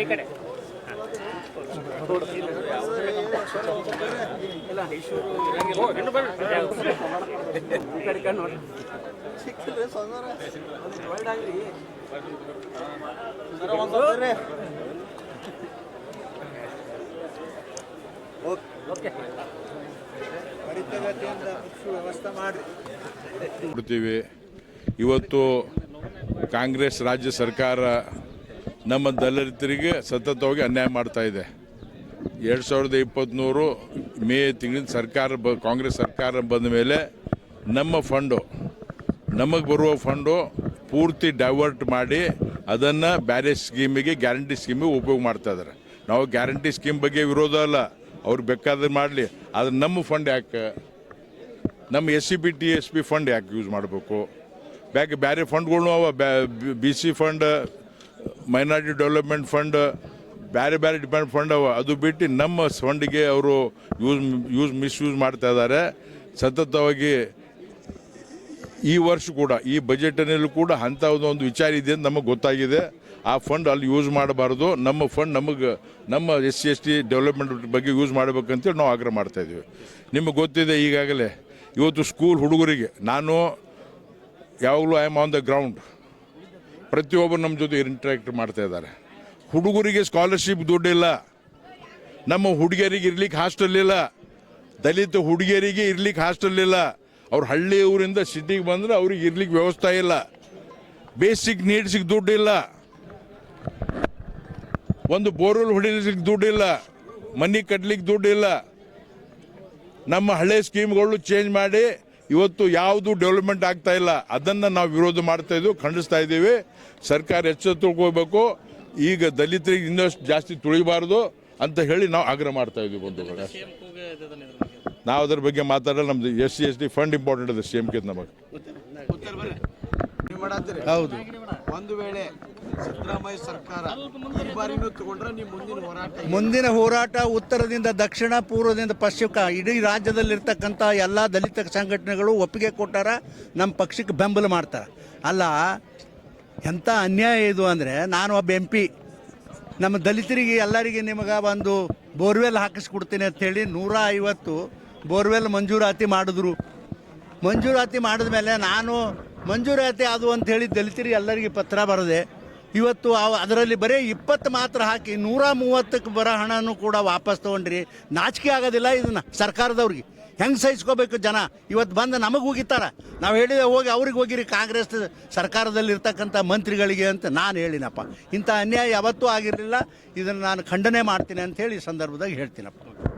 ಈ ಕಡೆ. ಇವತ್ತು ಕಾಂಗ್ರೆಸ್ ರಾಜ್ಯ ಸರ್ಕಾರ ನಮ್ಮ ದಲಿತರಿಗೆ ಸತತವಾಗಿ ಅನ್ಯಾಯ ಮಾಡ್ತಾ ಇದೆ. ಎರಡು ಸಾವಿರದ ಇಪ್ಪತ್ತ್ಮೂರು ಮೇ ತಿಂಗಳಿನ ಸರ್ಕಾರ ಬ, ಕಾಂಗ್ರೆಸ್ ಸರ್ಕಾರ ಬಂದ ಮೇಲೆ ನಮ್ಮ ಫಂಡು, ನಮಗೆ ಬರುವ ಫಂಡು ಪೂರ್ತಿ ಡೈವರ್ಟ್ ಮಾಡಿ ಅದನ್ನು ಬೇರೆ ಸ್ಕೀಮಿಗೆ, ಗ್ಯಾರಂಟಿ ಸ್ಕೀಮಿಗೆ ಉಪಯೋಗ ಮಾಡ್ತಾ ಇದ್ದಾರೆ ನಾವು ಗ್ಯಾರಂಟಿ ಸ್ಕೀಮ್ ಬಗ್ಗೆ ವಿರೋಧ ಅಲ್ಲ. ಅವ್ರು ಬೇಕಾದ್ರೆ ಮಾಡಲಿ. ಆದರೆ ನಮ್ಮ ಫಂಡ್ ಯಾಕೆ? ನಮ್ಮ S C B T, S P fund ಯಾಕೆ ಯೂಸ್ ಮಾಡಬೇಕು? ಬ್ಯಾಕ್ ಬೇರೆ ಫಂಡ್ಗಳು ಅವ B C fund minority development fund ಬೇರೆ ಬೇರೆ ಡಿಪೆಂಡ್ ಫಂಡ್ ಅವ. ಅದು ಬಿಟ್ಟು ನಮ್ಮ ಫಂಡಿಗೆ ಅವರು ಯೂಸ್ ಯೂಸ್ ಮಿಸ್ಯೂಸ್ ಮಾಡ್ತಾ ಇದ್ದಾರೆ ಸತತವಾಗಿ ಈ ವರ್ಷ ಕೂಡ, ಈ ಬಜೆಟ್ನಲ್ಲೂ ಕೂಡ ಅಂಥ ಒಂದು ವಿಚಾರ ಇದೆ ಅಂತ ನಮಗೆ ಗೊತ್ತಾಗಿದೆ. ಆ ಫಂಡ್ ಅಲ್ಲಿ ಯೂಸ್ ಮಾಡಬಾರ್ದು. ನಮ್ಮ ಫಂಡ್ ನಮಗೆ, ನಮ್ಮ S C S T development ಬಗ್ಗೆ ಯೂಸ್ ಮಾಡಬೇಕಂತೇಳಿ ನಾವು ಆಗ್ರಹ ಮಾಡ್ತಾ ಇದ್ದೀವಿ ನಿಮಗೆ ಗೊತ್ತಿದೆ ಈಗಾಗಲೇ, ಇವತ್ತು ಸ್ಕೂಲ್ ಹುಡುಗರಿಗೆ, ನಾನು ಯಾವಾಗಲೂ I am on the ground ಪ್ರತಿಯೊಬ್ಬರು ನಮ್ಮ ಜೊತೆ ಇಂಟ್ರಾಕ್ಟ್ ಮಾಡ್ತಾ ಇದ್ದಾರೆ. ಹುಡುಗರಿಗೆ ಸ್ಕಾಲರ್ಶಿಪ್ ದುಡ್ಡಿಲ್ಲ. ನಮ್ಮ ಹುಡುಗಿಯರಿಗೆ ಇರ್ಲಿಕ್ಕೆ ಹಾಸ್ಟೆಲ್ ಇಲ್ಲ. ದಲಿತ ಹುಡುಗಿಯರಿಗೆ ಇರ್ಲಿಕ್ಕೆ ಹಾಸ್ಟೆಲ್ ಇಲ್ಲ. ಅವ್ರು ಹಳ್ಳಿ ಊರಿಂದ ಸಿಟಿಗೆ ಬಂದ್ರೆ ಅವ್ರಿಗೆ ಇರ್ಲಿಕ್ಕೆ ವ್ಯವಸ್ಥೆ ಇಲ್ಲ. ಬೇಸಿಕ್ ನೀಡ್ಸಿಗೆ ದುಡ್ಡಿಲ್ಲ. ಒಂದು ಬೋರ್ವೆಲ್ ಹೊಡಿಲಿಕ್ಕೆ ದುಡ್ಡಿಲ್ಲ. ಮನೆ ಕಟ್ಲಿಕ್ಕೆ ದುಡ್ಡಿಲ್ಲ. ನಮ್ಮ ಹಳೆ ಸ್ಕೀಮ್ಗಳು ಚೇಂಜ್ ಮಾಡಿ ಇವತ್ತು ಯಾವುದು ಡೆವಲಪ್ಮೆಂಟ್ ಆಗ್ತಾ ಇಲ್ಲ ಅದನ್ನು ನಾವು ವಿರೋಧ ಮಾಡ್ತಾ ಇದ್ದೀವಿ ಖಂಡಿಸ್ತಾ ಇದ್ದೀವಿ. ಸರ್ಕಾರ ಎಚ್ಚೆತ್ತುಕೋಬೇಕು ಈಗ ದಲಿತರಿಗೆ ಇನ್ನಷ್ಟು ಜಾಸ್ತಿ ತುಳಿಬಾರ್ದು ಅಂತ ಹೇಳಿ ನಾವು ಆಗ್ರಹ ಮಾಡ್ತಾ ಇದ್ದೀವಿ ಬಂಧುಗಳೇ. ನಾವು ಅದ್ರ ಬಗ್ಗೆ ಮಾತಾಡಲ್ಲ ನಮ್ದು S C S T fund important ಅದ ಸಿ ಎಂ ಕೆ ನಮಗೆ ಹೌದು. ಒಂದು ವೇಳೆ ಸಿದ್ದರಾಮಯ್ಯ ಸರ್ಕಾರ ಈ ನೀವು ಮುಂದಿನ ಹೋರಾಟ ಮುಂದಿನ ಹೋರಾಟ ಉತ್ತರದಿಂದ ದಕ್ಷಿಣ, ಪೂರ್ವದಿಂದ ಪಶ್ಚಿಮ ಇಡೀ ರಾಜ್ಯದಲ್ಲಿರ್ತಕ್ಕಂಥ ಎಲ್ಲ ದಲಿತ ಸಂಘಟನೆಗಳು ಒಪ್ಪಿಗೆ ಕೊಟ್ಟಾರ ನಮ್ಮ ಪಕ್ಷಕ್ಕೆ ಬೆಂಬಲ ಮಾಡ್ತಾರೆ. ಅಲ್ಲ ಎಂಥ ಅನ್ಯಾಯ ಇದು ಅಂದರೆ ನಾನು ಒಬ್ಬ ಎಂ ಪಿ, ನಮ್ಮ ದಲಿತರಿಗೆ ಎಲ್ಲರಿಗೆ ನಿಮಗೆ ಒಂದು ಬೋರ್ವೆಲ್ ಹಾಕಿಸ್ಕೊಡ್ತೀನಿ ಅಂತೇಳಿ ನೂರ ಐವತ್ತು ಬೋರ್ವೆಲ್ ಮಂಜೂರಾತಿ ಮಾಡಿದ್ರು. ಮಂಜೂರಾತಿ ಮಾಡಿದ ಮೇಲೆ ನಾನು ಮಂಜೂರಾತಿ ಅದು ಅಂತ ಹೇಳಿ ದಲಿತರಿಗೆ ಎಲ್ಲರಿಗೆ ಪತ್ರ ಬರದೆ. ಇವತ್ತು ಅದರಲ್ಲಿ ಬರೀ ಇಪ್ಪತ್ತು ಮಾತ್ರ ಹಾಕಿ ನೂರ ಮೂವತ್ತಕ್ಕೆ ಬರೋ ಹಣನೂ ಕೂಡ ವಾಪಸ್ ತೊಗೊಂಡ್ರಿ. ನಾಚಿಕೆ ಆಗೋದಿಲ್ಲ ಇದನ್ನ ಸರ್ಕಾರದವ್ರಿಗೆ. ಹೆಂಗೆ ಸಹಿಸ್ಕೋಬೇಕು ಜನ? ಇವತ್ತು ಬಂದು ನಮಗೆ ಹೋಗಿತ್ತಾರ ನಾವು ಹೇಳಿದೆ ಹೋಗಿ ಅವ್ರಿಗೆ ಹೋಗಿರಿ ಕಾಂಗ್ರೆಸ್ ಸರ್ಕಾರದಲ್ಲಿ ಇರ್ತಕ್ಕಂಥ ಮಂತ್ರಿಗಳಿಗೆ ಅಂತ ನಾನು ಹೇಳಿನಪ್ಪ. ಇಂಥ ಅನ್ಯಾಯ ಯಾವತ್ತೂ ಆಗಿರಲಿಲ್ಲ. ಇದನ್ನು ನಾನು ಖಂಡನೆ ಮಾಡ್ತೀನಿ ಅಂತ ಹೇಳಿ ಸಂದರ್ಭದಾಗ ಹೇಳ್ತೀನಪ್ಪ.